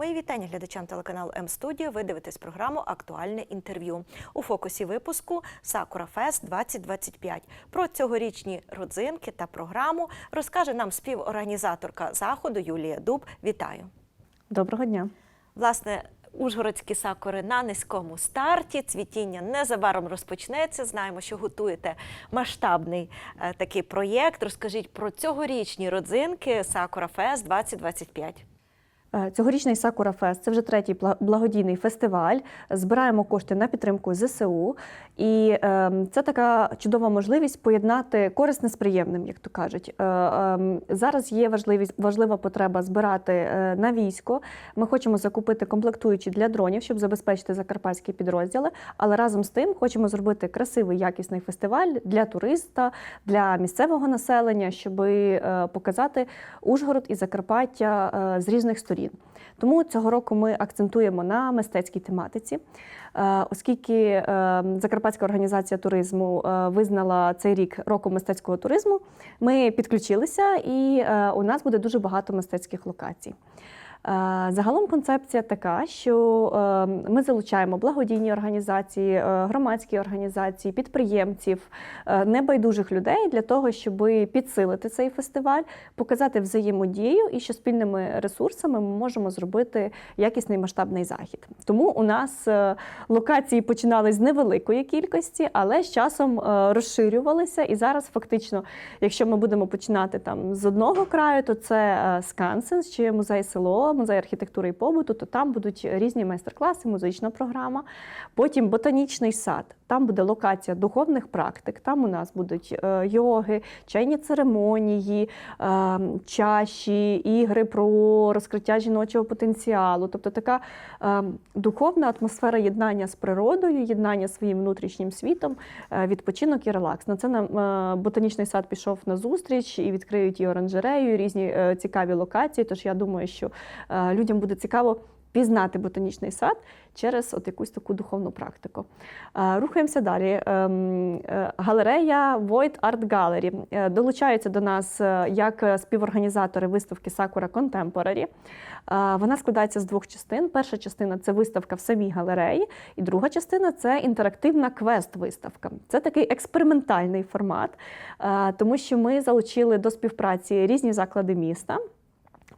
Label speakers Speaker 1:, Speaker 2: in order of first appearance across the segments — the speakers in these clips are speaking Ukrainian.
Speaker 1: Мої вітання глядачам телеканалу М-студіо. Ви дивитесь програму Актуальне інтерв'ю. У фокусі випуску Сакура Фест 2025. Про цьогорічні родзинки та програму розкаже нам співорганізаторка заходу Юлія Дуб. Вітаю!
Speaker 2: Доброго дня.
Speaker 1: Власне, Ужгородські сакури на низькому старті. Цвітіння незабаром розпочнеться. Знаємо, що готуєте масштабний е, такий проєкт. Розкажіть про цьогорічні родзинки Сакура Фест 2025.
Speaker 2: Е, Цьогорічний Сакура Фест це вже третій благодійний фестиваль. Збираємо кошти на підтримку ЗСУ, і е, це така чудова можливість поєднати корисне з приємним, як то кажуть. Е, е, зараз є важливість важлива потреба збирати е, на військо. Ми хочемо закупити комплектуючі для дронів, щоб забезпечити закарпатські підрозділи. Але разом з тим хочемо зробити красивий якісний фестиваль для туриста, для місцевого населення, щоб показати Ужгород і Закарпаття з різних сторін. Тому цього року ми акцентуємо на мистецькій тематиці, Е, оскільки е, Закарпатська організація туризму е, визнала цей рік роком мистецького туризму. Ми підключилися, і у нас буде дуже багато мистецьких локацій. Е, Загалом концепція така, що е, ми залучаємо благодійні організації, е, громадські організації, підприємців, небайдужих людей для того, щоб підсилити цей фестиваль, показати взаємодію і що спільними ресурсами ми можемо зробити якісний масштабний захід. Тому у нас локації починали з невеликої кількості, але з часом розширювалися. І зараз фактично, якщо ми будемо починати там з одного краю, то це Скансенс чи музей село, музей архітектури і побуту, то там будуть різні майстер-класи, музична програма. Потім ботанічний сад. Там буде локація духовних практик. Там у нас будуть е, йоги, чайні церемонії, е, чаші, ігри про розкриття жіночого потенціалу. Тобто така е, духовна атмосфера єднання з природою, єднання зі своїм внутрішнім світом, відпочинок і релакс. На це нам ботанічний сад пішов на зустріч і відкриють і оранжерею, і різні цікаві локації. Тож я думаю, що людям буде цікаво. Пізнати ботанічний сад через от якусь таку духовну практику. Е, Рухаємося далі. Ем, е, Галерея Void Art Gallery е, долучаються до нас як співорганізатори виставки Sakura Contemporary. Вона складається з двох частин. Перша частина це виставка в самій галереї, і друга частина це інтерактивна квест-виставка. Це такий експериментальний формат, тому що ми залучили до співпраці різні заклади міста.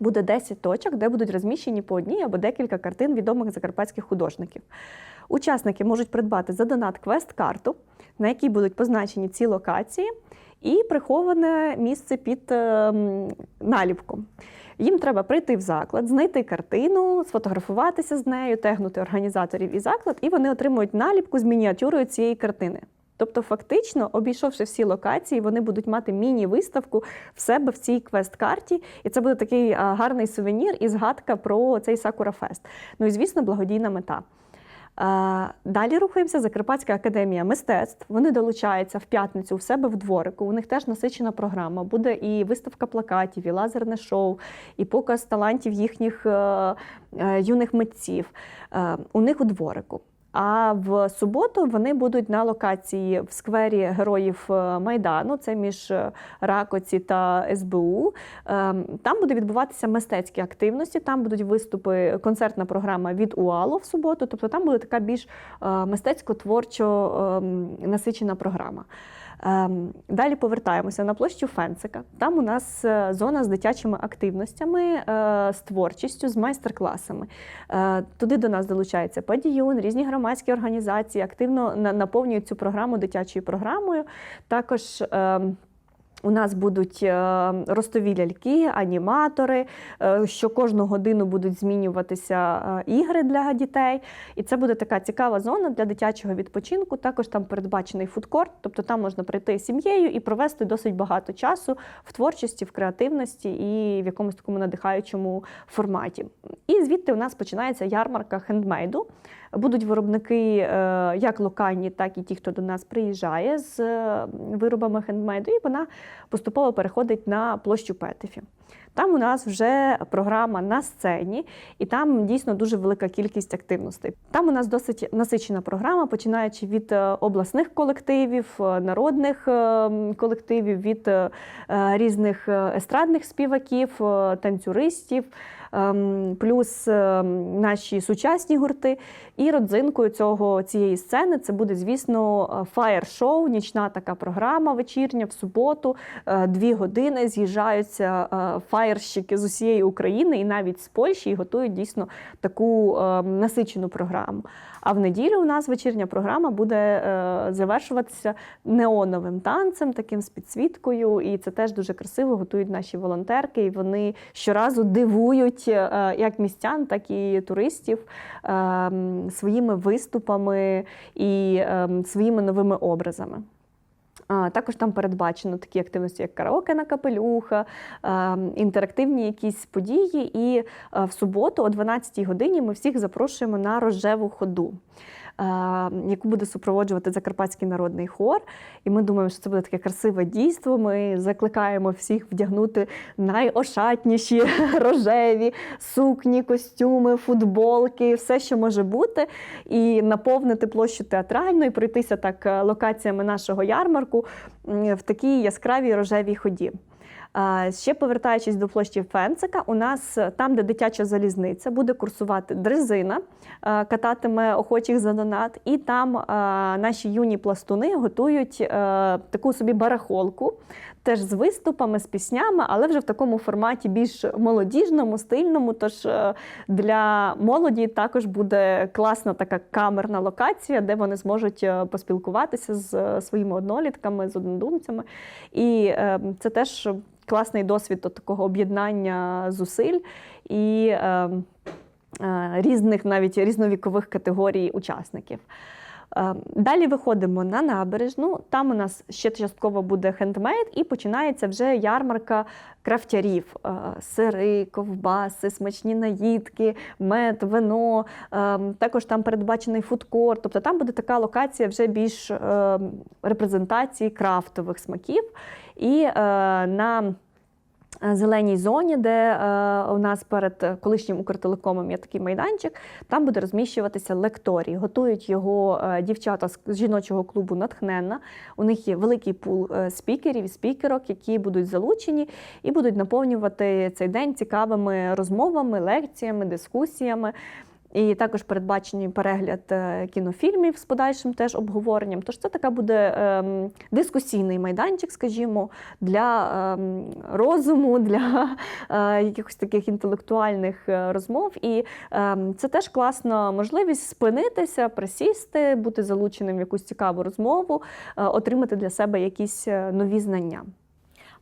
Speaker 2: Буде 10 точок, де будуть розміщені по одній або декілька картин відомих закарпатських художників. Учасники можуть придбати за донат квест-карту, на якій будуть позначені ці локації, і приховане місце під ем, наліпком. Їм треба прийти в заклад, знайти картину, сфотографуватися з нею, тегнути організаторів і заклад, і вони отримують наліпку з мініатюрою цієї картини. Тобто, фактично, обійшовши всі локації, вони будуть мати міні-виставку в себе в цій квест-карті, і це буде такий гарний сувенір і згадка про цей Сакура Фест. Ну і звісно, благодійна мета. Далі рухаємося. Закарпатська академія мистецтв. Вони долучаються в п'ятницю в себе в дворику. У них теж насичена програма. Буде і виставка плакатів, і лазерне шоу, і показ талантів їхніх е, е, юних митців. Е, у них у дворику. А в суботу вони будуть на локації в сквері героїв е, Майдану. Це між е, Ракоці та СБУ. Ем, Там буде відбуватися мистецькі активності. Там будуть виступи, концертна програма від УАЛу в суботу. Тобто там буде така більш е, мистецько-творчо ем, насичена програма. Ем, Далі повертаємося на площу Фенцика. Там у нас е, зона з дитячими активностями, е, з творчістю, з майстер-класами. Е, Туди до нас долучається Падіюн, різні громадські організації активно наповнюють цю програму дитячою програмою. Також ем, у нас будуть е, ростові ляльки, аніматори, е, що кожну годину будуть змінюватися е, ігри для дітей. І це буде така цікава зона для дитячого відпочинку. Також там передбачений фудкорт, тобто там можна прийти з сім'єю і провести досить багато часу в творчості, в креативності і в якомусь такому надихаючому форматі. І звідти у нас починається ярмарка хендмейду. Будуть виробники е, як локальні, так і ті, хто до нас приїжджає з е, виробами хендмейду, і вона поступово переходить на площу Петефі. Там у нас вже програма на сцені, і там дійсно дуже велика кількість активностей. Там у нас досить насичена програма, починаючи від е, обласних колективів, народних колективів, від різних естрадних співаків, танцюристів. Ем, плюс ем, наші сучасні гурти. І родзинкою цього цієї сцени це буде, звісно, фаєр-шоу, нічна така програма вечірня в суботу. Е, Дві години з'їжджаються е, фаєрщики з усієї України і навіть з Польщі і готують дійсно таку е, насичену програму. А в неділю у нас вечірня програма буде е, завершуватися неоновим танцем, таким з підсвіткою. І це теж дуже красиво готують наші волонтерки. І вони щоразу дивують е, як містян, так і туристів е, своїми виступами і е, своїми новими образами. Також там передбачено такі активності, як караоке на капелюха, е, інтерактивні якісь події. І е, в суботу, о 12-й годині, ми всіх запрошуємо на рожеву ходу. Е, Яку буде супроводжувати Закарпатський народний хор, і ми думаємо, що це буде таке красиве дійство. Ми закликаємо всіх вдягнути найошатніші рожеві сукні, костюми, футболки, все, що може бути, і наповнити площу театрально, і пройтися так е, локаціями нашого ярмарку в такій яскравій рожевій ході. Ще повертаючись до площі Фенцика, у нас е, там, де дитяча залізниця, буде курсувати дрезина, е, кататиме охочих за донат, і там е, наші юні пластуни готують таку собі барахолку, теж з виступами, з піснями, але вже в такому форматі більш молодіжному, стильному. Тож е, для молоді також буде класна така камерна локація, де вони зможуть е, поспілкуватися з е, своїми однолітками, з однодумцями. І це теж класний досвід от такого об'єднання зусиль і різних навіть різновікових категорій учасників. Е, Далі виходимо на набережну. Там у нас ще частково буде хендмейд, і починається вже ярмарка крафтярів: Е, сири, ковбаси, смачні наїдки, мед, вино. Е, Також там передбачений фудкорт. Тобто там буде така локація вже більш е, репрезентації крафтових смаків. І е, на зеленій зоні, де е, у нас перед колишнім Укртелекомом є такий майданчик, там буде розміщуватися лекторій. Готують його е, дівчата з жіночого клубу Натхненна. У них є великий пул е, спікерів і спікерок, які будуть залучені і будуть наповнювати цей день цікавими розмовами, лекціями, дискусіями. І також передбачений перегляд е, кінофільмів з подальшим теж обговоренням. Тож це така буде ем, дискусійний майданчик, скажімо, для ем, розуму, для е, якихось таких інтелектуальних е, розмов. І ем, це теж класна можливість спинитися, присісти, бути залученим в якусь цікаву розмову, отримати для себе якісь нові знання.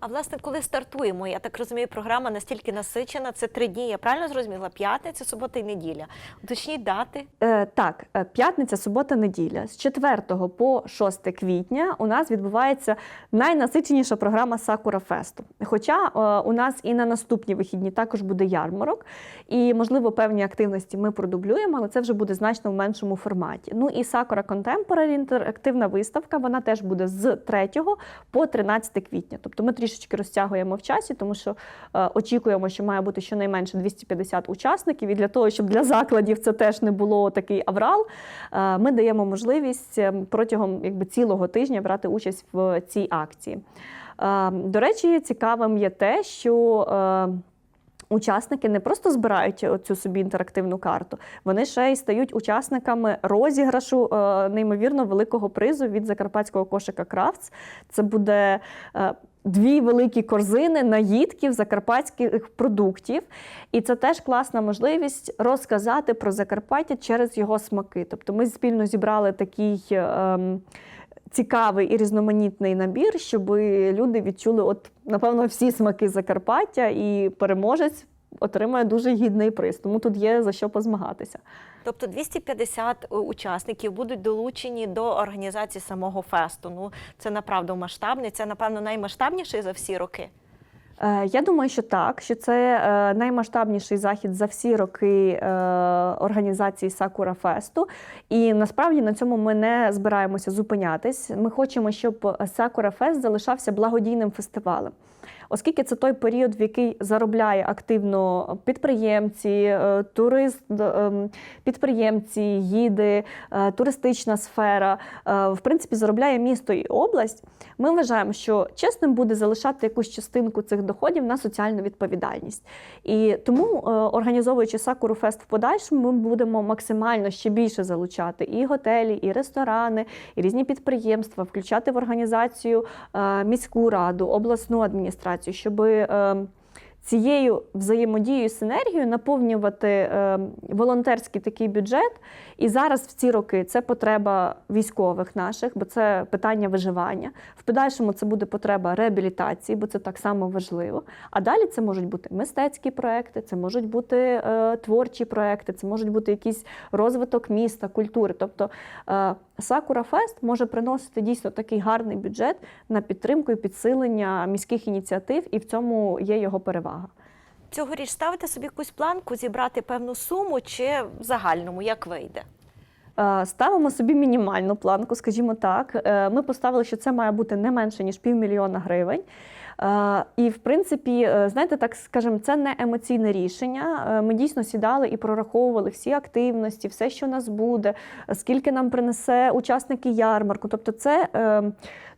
Speaker 1: А власне, коли стартуємо, я так розумію, програма настільки насичена. Це три дні. Я правильно зрозуміла? П'ятниця, субота і неділя. Уточніть дати.
Speaker 2: Е, так, е, п'ятниця, субота, неділя. З 4 по 6 квітня у нас відбувається найнасиченіша програма Сакура Фесту. Хоча е, у нас і на наступні вихідні також буде ярмарок, і, можливо, певні активності ми продублюємо, але це вже буде значно в меншому форматі. Ну і Сакура Contemporary інтерактивна виставка, вона теж буде з 3 по 13 квітня. Тобто ми трішечки розтягуємо в часі, тому що е, очікуємо, що має бути щонайменше 250 учасників. І для того, щоб для закладів це теж не було такий аврал, е, ми даємо можливість е, протягом якби, цілого тижня брати участь в цій акції. Е, До речі, цікавим є те, що Учасники не просто збирають цю собі інтерактивну карту, вони ще й стають учасниками розіграшу неймовірно великого призу від закарпатського кошика Крафтс. Це буде дві великі корзини наїдків закарпатських продуктів. І це теж класна можливість розказати про Закарпаття через його смаки. Тобто ми спільно зібрали такий. ем, Цікавий і різноманітний набір, щоб люди відчули, от напевно, всі смаки Закарпаття, і переможець отримує дуже гідний приз. Тому тут є за що позмагатися.
Speaker 1: Тобто 250 учасників будуть долучені до організації самого фесту. Ну це направду масштабний. Це напевно наймасштабніший за всі роки.
Speaker 2: Е, Я думаю, що так, що це е, наймасштабніший захід за всі роки е, організації Сакура Фесту. І насправді на цьому ми не збираємося зупинятись. Ми хочемо, щоб Сакура Фест залишався благодійним фестивалем. Оскільки це той період, в який заробляє активно підприємці, е, турист, ем, підприємці, гіди, е, туристична сфера, е, в принципі, заробляє місто і область. Ми вважаємо, що чесним буде залишати якусь частинку цих доходів на соціальну відповідальність. І тому, е, організовуючи Сакуру Фест в подальшому, ми будемо максимально ще більше залучати і готелі, і ресторани, і різні підприємства, включати в організацію е, міську раду, обласну адміністрацію, щоб цією взаємодією, синергією наповнювати е, волонтерський такий бюджет. І зараз в ці роки це потреба військових наших, бо це питання виживання. В подальшому це буде потреба реабілітації, бо це так само важливо. А далі це можуть бути мистецькі проекти, це можуть бути е, творчі проекти, це можуть бути якийсь розвиток міста, культури. Тобто е, Сакура Фест може приносити дійсно такий гарний бюджет на підтримку і підсилення міських ініціатив, і в цьому є його перевага.
Speaker 1: Цьогоріч ставите собі якусь планку зібрати певну суму чи в загальному, як вийде?
Speaker 2: Е, Ставимо собі мінімальну планку, скажімо так. Е, Ми поставили, що це має бути не менше ніж півмільйона гривень. Е, І, в принципі, е, знаєте, так скажемо, це не емоційне рішення. Е, Ми дійсно сідали і прораховували всі активності, все, що у нас буде, скільки нам принесе учасники ярмарку. Тобто, це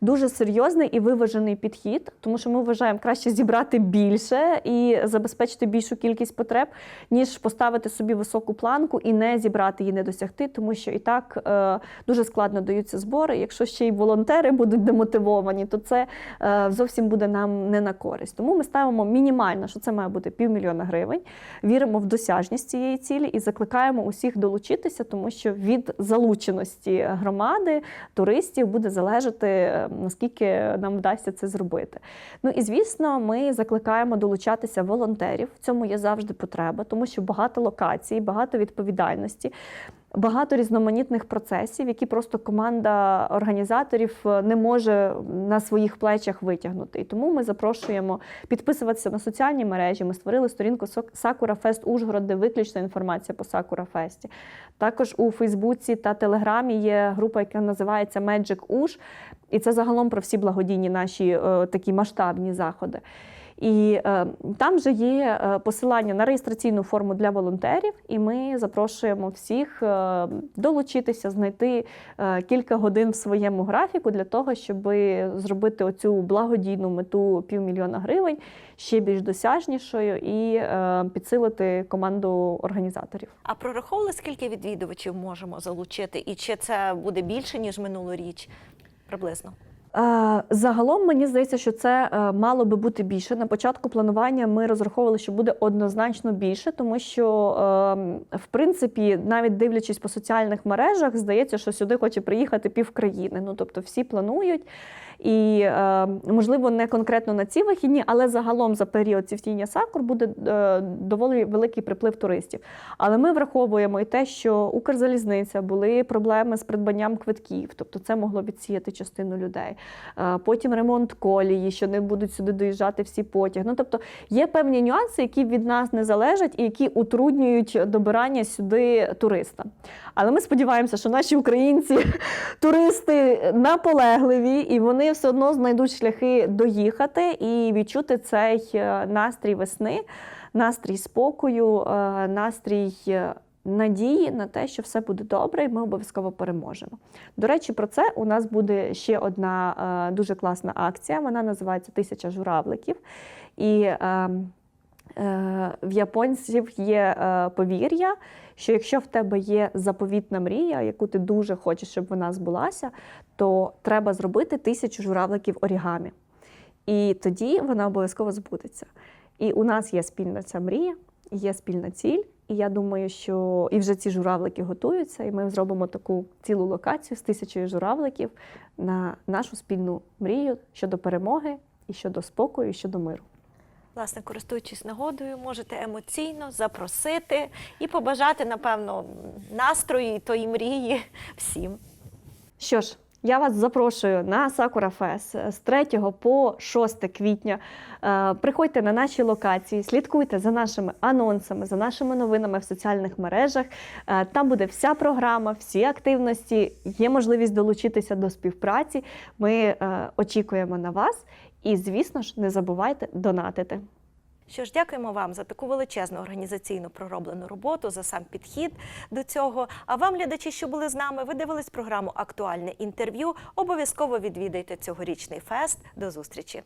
Speaker 2: дуже серйозний і виважений підхід, тому що ми вважаємо краще зібрати більше і забезпечити більшу кількість потреб, ніж поставити собі високу планку і не зібрати її, не досягти, тому що і так дуже складно даються збори. Якщо ще й волонтери будуть демотивовані, то це зовсім буде нам не на користь. Тому ми ставимо мінімально, що це має бути півмільйона гривень. Віримо в досяжність цієї цілі і закликаємо усіх долучитися, тому що від залученості громади, туристів буде залежати, е, наскільки нам вдасться це зробити. Ну і звісно, ми закликаємо долучатися волонтерів. В цьому є завжди потреба, тому що багато локацій, багато відповідальності. Багато різноманітних процесів, які просто команда організаторів е, не може на своїх плечах витягнути. І тому ми запрошуємо підписуватися на соціальні мережі. Ми створили сторінку Сакура Фест Ужгород, де виключна інформація по Сакура Фесті. Також у Фейсбуці та Телеграмі є група, яка називається Magic Уж, і це загалом про всі благодійні наші е, такі масштабні заходи. І е, там вже є е, посилання на реєстраційну форму для волонтерів, і ми запрошуємо всіх е, долучитися, знайти е, кілька годин в своєму графіку для того, щоб зробити оцю благодійну мету півмільйона гривень ще більш досяжнішою і е, підсилити команду організаторів.
Speaker 1: А прораховували, скільки відвідувачів можемо залучити, і чи це буде більше ніж минулоріч? Приблизно.
Speaker 2: Е, Загалом мені здається, що це е, мало би бути більше. На початку планування ми розраховували, що буде однозначно більше, тому що, е, в принципі, навіть дивлячись по соціальних мережах, здається, що сюди хоче приїхати півкраїни. Ну тобто всі планують. І е, можливо не конкретно на ці вихідні, але загалом за період цвітіння сакур буде е, доволі великий приплив туристів. Але ми враховуємо і те, що Укрзалізниця були проблеми з придбанням квитків, тобто це могло відсіяти частину людей. Е, потім ремонт колії, що не будуть сюди доїжджати всі потяги. Ну тобто є певні нюанси, які від нас не залежать і які утруднюють добирання сюди туриста. Але ми сподіваємося, що наші українці, туристи наполегливі, і вони все одно знайдуть шляхи доїхати і відчути цей е, настрій весни, настрій спокою, е, настрій. е, Надії на те, що все буде добре, і ми обов'язково переможемо. До речі, про це у нас буде ще одна дуже класна акція. Вона називається Тисяча журавликів. І е, е, в японців є е, повір'я, що якщо в тебе є заповітна мрія, яку ти дуже хочеш, щоб вона збулася, то треба зробити тисячу журавликів орігамі. І тоді вона обов'язково збудеться. І у нас є спільна ця мрія, є спільна ціль. І я думаю, що і вже ці журавлики готуються, і ми зробимо таку цілу локацію з тисячою журавликів на нашу спільну мрію щодо перемоги, і щодо спокою, і щодо миру.
Speaker 1: Власне, користуючись нагодою, можете емоційно запросити і побажати, напевно, настрої тої мрії всім.
Speaker 2: Що ж, я вас запрошую на Сакура Фест з 3 по 6 квітня. Е, Приходьте на наші локації, слідкуйте за нашими анонсами, за нашими новинами в соціальних мережах. Е, Там буде вся програма, всі активності. Є можливість долучитися до співпраці. Ми е, очікуємо на вас І, звісно ж, не забувайте донатити.
Speaker 1: Що ж, дякуємо вам за таку величезну організаційну пророблену роботу, за сам підхід до цього. А вам, глядачі, що були з нами, ви дивились програму Актуальне інтерв'ю. Обов'язково відвідайте цьогорічний фест. До зустрічі!